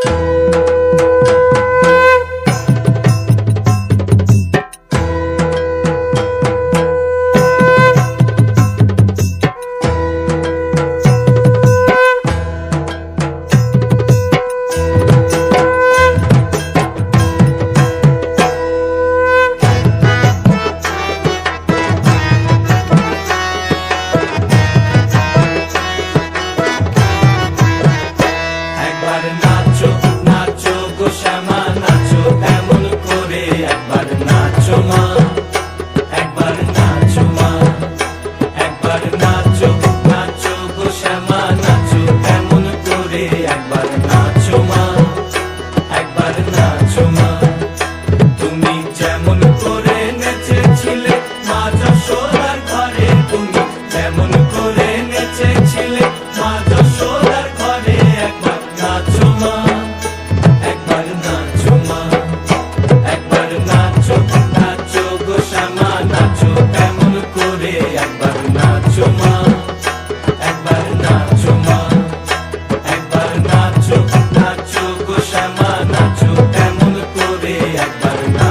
একবার নাচো নাচো গো শ্যামা, নাচো এমন করে? একবার নাচো মা, একবার নাচো মা, একবার নাচো নাচো গো নাচো এমন করে? একবার নাচো মা, একবার নাচো মা। তুমি যেমন করে নেচেছিলে, মা করে নেচেছিলে Nacho, Nacho, Goshama, Nacho, Temun Kore, Akbar, Nacho.